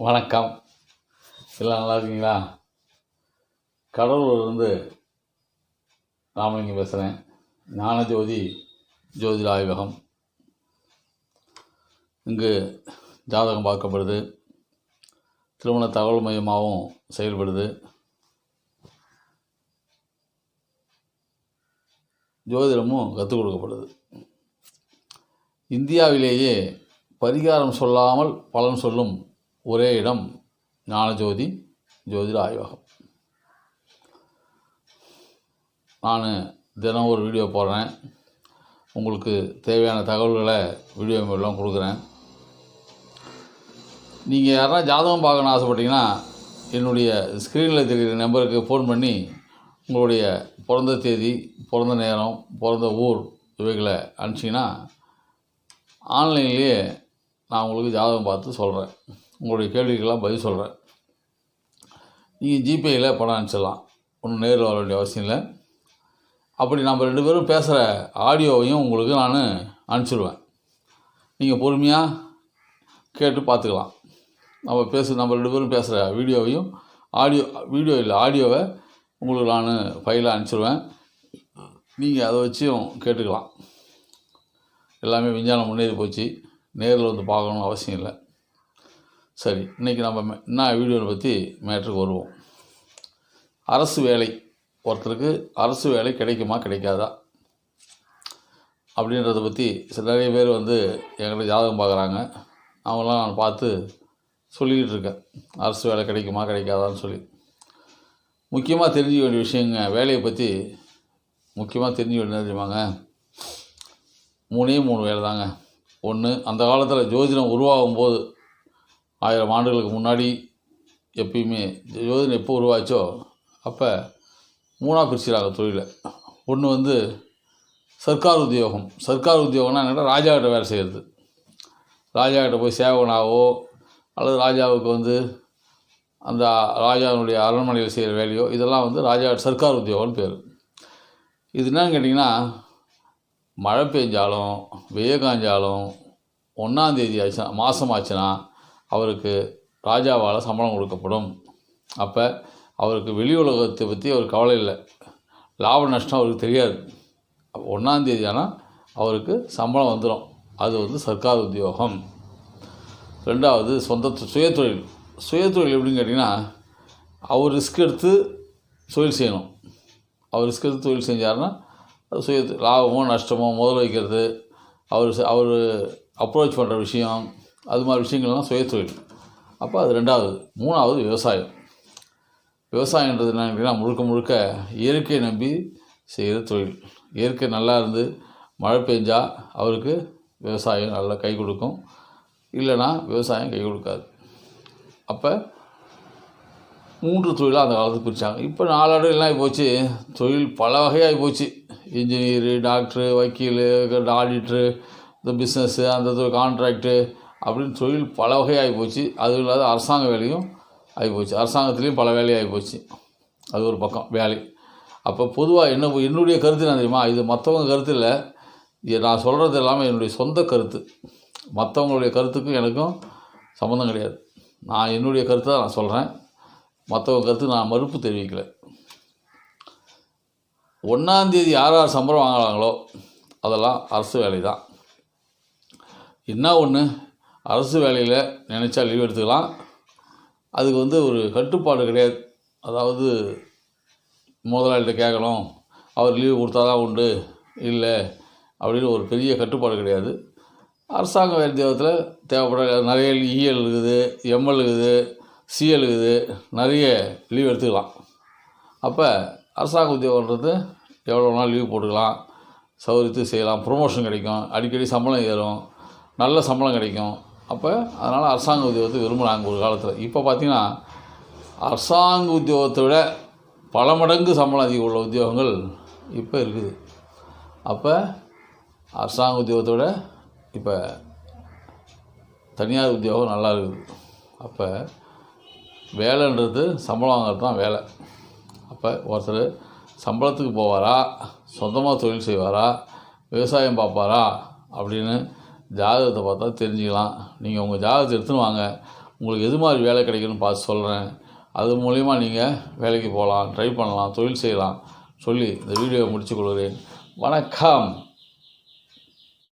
வணக்கம். எல்லாம் நல்லா இருக்கீங்களா? கடலூர்லேருந்து ராமலிங்கம் பேசுகிறேன் ஞானஜோதி ஜோதிட ஆய்வகம். இங்கு ஜாதகம் பார்க்கப்படுது. திருமண தகவல் மையமாகவும் செயல்படுது. ஜோதிடமும் கற்றுக் கொடுக்கப்படுது. இந்தியாவிலேயே பரிகாரம் சொல்லாமல் பலன் சொல்லும் ஒரே இடம் ஞானஜோதி ஜோதிட ஆய்வகம். நான் தினம் ஒரு வீடியோ போடுறேன். உங்களுக்கு தேவையான தகவல்களை வீடியோ மூலம் கொடுக்குறேன். நீங்கள் யாரா ஜாதகம் பார்க்கணும்னு ஆசைப்பட்டீங்கன்னா என்னுடைய ஸ்க்ரீனில் தெரிகிற நம்பருக்கு ஃபோன் பண்ணி உங்களுடைய பிறந்த தேதி பிறந்த நேரம் பிறந்த ஊர் இவைகளை அனுப்பிச்சிங்கன்னா ஆன்லைன்லேயே நான் உங்களுக்கு ஜாதகம் பார்த்து சொல்கிறேன் உங்களுடைய கேள்விக்கெல்லாம் பதில் சொல்கிறேன் நீங்கள் ஜிபேயில் பணம் அனுப்பிச்சிடலாம். ஒன்றும் நேரில் வர வேண்டிய அவசியம் இல்லை. அப்படி நம்ம ரெண்டு பேரும் பேசுகிற ஆடியோவையும் உங்களுக்கு நான் அனுப்பிச்சிடுவேன். நீங்கள் பொறுமையாக கேட்டு பார்த்துக்கலாம் நம்ம பேசு நம்ம ரெண்டு பேரும் பேசுகிற வீடியோவையும் ஆடியோ வீடியோ இல்லை ஆடியோவை உங்களுக்கு நான் ஃபைலாக அனுப்பிச்சிடுவேன். நீங்கள் அதை வச்சும் கேட்டுக்கலாம். எல்லாமே விஞ்ஞானம் முன்னேறி போச்சு. நேரில் வந்து பார்க்கணும்னு அவசியம் இல்லை. சரி இன்றைக்கி நம்ம என்ன வீடியோவை பற்றி மேட்ருக்கு வருவோம். அரசு வேலை ஒருத்தருக்கு அரசு வேலை கிடைக்குமா கிடைக்காதா? அப்படின்றத பற்றி சில நிறைய பேர் வந்து எங்களை ஜாதகம் பார்க்குறாங்க அவங்களாம் நான் பார்த்து சொல்லிக்கிட்டு இருக்கேன். அரசு வேலை கிடைக்குமா கிடைக்காதான்னு சொல்லி. முக்கியமாக தெரிஞ்சுக்க வேண்டிய விஷயங்க வேலையை பற்றி முக்கியமாக தெரிஞ்சுக்க வேண்டியது தெரியுமாங்க? மூணே மூணு வேலை தாங்க ஒன்று அந்த காலத்தில் ஜோதிடம் உருவாகும் போது ஆயிரம் ஆண்டுகளுக்கு முன்னாடி எப்பயுமே ஜோதிடம் எப்போ உருவாச்சோ அப்போ மூணாக பிரிச்சுறாங்க தொழிலை. ஒன்று வந்து சர்க்கார் உத்தியோகம். சர்க்கார் உத்தியோகம்னா என்னன்னா ராஜாக்கிட்ட வேலை செய்கிறது ராஜாக்கிட்ட போய் சேவகனாவோ அல்லது ராஜாவுக்கு வந்து அந்த ராஜாவினுடைய அரண்மனையில் செய்கிற வேலையோ இதெல்லாம் வந்து ராஜா சர்க்கார் உத்தியோகம்னு பேர். இது என்னன்னு கேட்டிங்கன்னா மழை பெஞ்சாலும் வெய்ய காஞ்சாலும் ஒன்றாந்தேதி ஆச்சுன்னா மாதம் ஆச்சுன்னா அவருக்கு ராஜாவால் சம்பளம் கொடுக்கப்படும். அப்போ அவருக்கு வெளி உலகத்தை பற்றி அவர் கவலை இல்லை. லாப நஷ்டம் அவருக்கு தெரியாது. ஒன்றாந்தேதி ஆனால் அவருக்கு சம்பளம் வந்துடும் அது வந்து சர்க்கார் உத்தியோகம். ரெண்டாவது சொந்த சுயத்தொழில் சுயதொழில். சுயதொழில் எப்படின்னு கேட்டிங்கன்னா அவர் ரிஸ்க் எடுத்து தொழில் செய்யணும். அவர் ரிஸ்க் எடுத்து தொழில் செஞ்சாருன்னா அது சுய லாபமோ நஷ்டமோ முதல் வைக்கிறது அவர் அவர் அப்ரோச் பண்ணுற விஷயம். அது மாதிரி விஷயங்கள்லாம் சுயத்தொழில் அப்போ அது ரெண்டாவது. மூணாவது விவசாயம். விவசாயன்றது என்னன்னு கேட்டிங்கன்னா முழுக்க முழுக்க இயற்கையை நம்பி செய்கிற தொழில். இயற்கை நல்லா இருந்து மழை பெஞ்சால் அவருக்கு விவசாயம் நல்லா கை கொடுக்கும். இல்லைன்னா விவசாயம் கை கொடுக்காது. அப்போ மூன்று தொழிலாக அந்த காலத்துக்கு பிரித்தாங்க இப்போ நாளாடு எல்லாம் போச்சு? தொழில் பல வகையாகி போச்சு. இன்ஜினியரு டாக்டரு வக்கீல் ஆடிட்ரு இந்த பிஸ்னஸ்ஸு அந்த கான்ட்ராக்டு அப்படின்னு தொழில் பல வகையாகி போச்சு. அது இல்லாத அரசாங்க வேலையும் ஆகி போச்சு. அரசாங்கத்துலேயும் பல வேலையாகி போச்சு. அது ஒரு பக்கம் வேலை. அப்போ பொதுவாக என்ன என்னுடைய கருத்து என்ன தெரியுமா? இது மற்றவங்க கருத்து இல்லை. இது நான் சொல்கிறது எல்லாமே என்னுடைய சொந்த கருத்து. மற்றவங்களுடைய கருத்துக்கும் எனக்கும் சம்மந்தம் கிடையாது. நான் என்னுடைய கருத்தை தான் நான் சொல்கிறேன் மற்றவங்க கருத்து நான் மறுப்பு தெரிவிக்கல. ஒன்றாந்தேதி யார் யார் சம்பளம் வாங்குறாங்களோ அதெல்லாம் அரசு வேலை தான் என்ன ஒன்று அரசு வேலையில் நினச்சா லீவ் எடுத்துக்கலாம். அதுக்கு வந்து ஒரு கட்டுப்பாடு கிடையாது. அதாவது முதலாளிகிட்ட கேட்கணும் அவர் லீவு கொடுத்தா தான் உண்டு? இல்லை. அப்படின்னு ஒரு பெரிய கட்டுப்பாடு கிடையாது. அரசாங்க வேலை தேவத்தில் தேவைப்பட நிறைய இஎல் இருக்குது எம்எல் இருக்குது சிஎல் இருக்குது நிறைய லீவ் எடுத்துக்கலாம். அப்போ அரசாங்க உத்தியோகன்றது எவ்வளோ நாள் லீவ் போட்டுக்கலாம். சௌகரியத்து செய்யலாம். ப்ரொமோஷன் கிடைக்கும். அடிக்கடி சம்பளம் ஏறும். நல்ல சம்பளம் கிடைக்கும். அப்போ அதனால் அரசாங்க உத்தியோகத்தை விரும்புகிறாங்க ஒரு காலத்தில். இப்போ பார்த்தீங்கன்னா அரசாங்க உத்தியோகத்தை விட பல மடங்கு சம்பளம் அதிகம் உள்ள உத்தியோகங்கள் இப்போ இருக்குது. அப்போ அரசாங்க உத்தியோகத்தை விட இப்போ தனியார் உத்தியோகம் நல்லா இருக்குது. அப்போ வேலைன்றது சம்பளம் வாங்குறது தான் வேலை. அப்போ ஒருத்தர் சம்பளத்துக்கு போவாரா? சொந்தமாக தொழில் செய்வாரா? விவசாயம் பார்ப்பாரா? அப்படின்னு ஜாதகத்தை பார்த்தா தெரிஞ்சுக்கலாம். நீங்கள் உங்கள் ஜாதகத்தை எடுத்துன்னு வாங்க. உங்களுக்கு எது மாதிரி வேலை கிடைக்குன்னு பார்த்து சொல்கிறேன் அது மூலிமா நீங்கள் வேலைக்கு போகலாம் ட்ரை பண்ணலாம் தொழில் செய்யலாம். சொல்லி இந்த வீடியோவை முடித்து கொள்கிறேன். வணக்கம்.